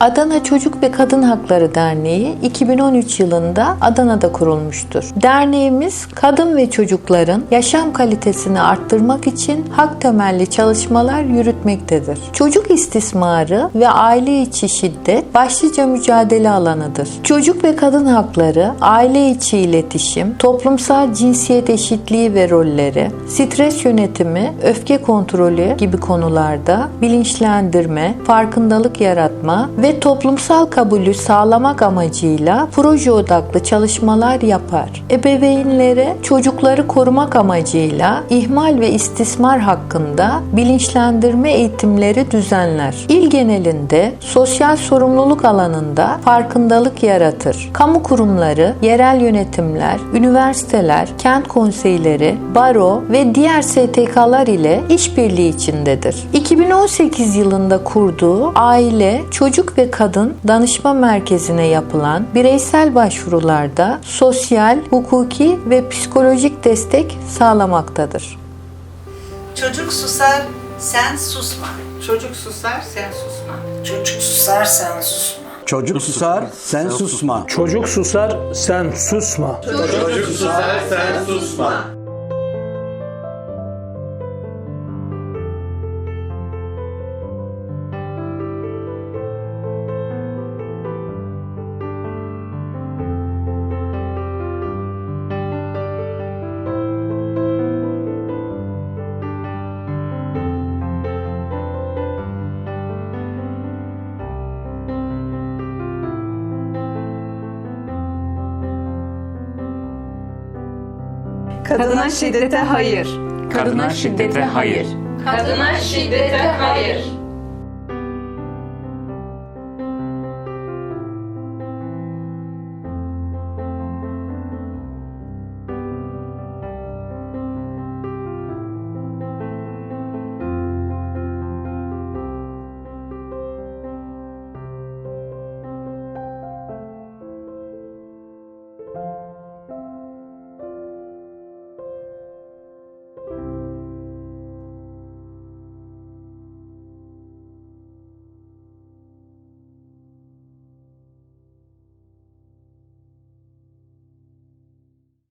Adana Çocuk ve Kadın Hakları Derneği 2013 yılında Adana'da kurulmuştur. Derneğimiz kadın ve çocukların yaşam kalitesini arttırmak için hak temelli çalışmalar yürütmektedir. Çocuk istismarı ve aile içi şiddet başlıca mücadele alanıdır. Çocuk ve kadın hakları, aile içi iletişim, toplumsal cinsiyet eşitliği ve rolleri, stres yönetimi, öfke kontrolü gibi konularda bilinçlendirme, farkındalık yaratma ve toplumsal kabulü sağlamak amacıyla proje odaklı çalışmalar yapar. Ebeveynlere çocukları korumak amacıyla ihmal ve istismar hakkında bilinçlendirme eğitimleri düzenler. İl genelinde sosyal sorumluluk alanında farkındalık yaratır. Kamu kurumları, yerel yönetimler, üniversiteler, kent konseyleri, baro ve diğer STK'lar ile işbirliği içindedir. 2018 yılında kurduğu Aile, Çocuk ve Kadın Danışma Merkezi'ne yapılan bireysel başvurularda sosyal, hukuki ve psikolojik destek sağlamaktadır. Çocuk susar, sen susma. Çocuk susar sen susma. Çocuk susar, sen susma. Çocuk susar, sen susma. Çocuk susar, sen susma. Çocuk susar sen susma. Kadına şiddete hayır. Kadına şiddete hayır. Kadına şiddete hayır.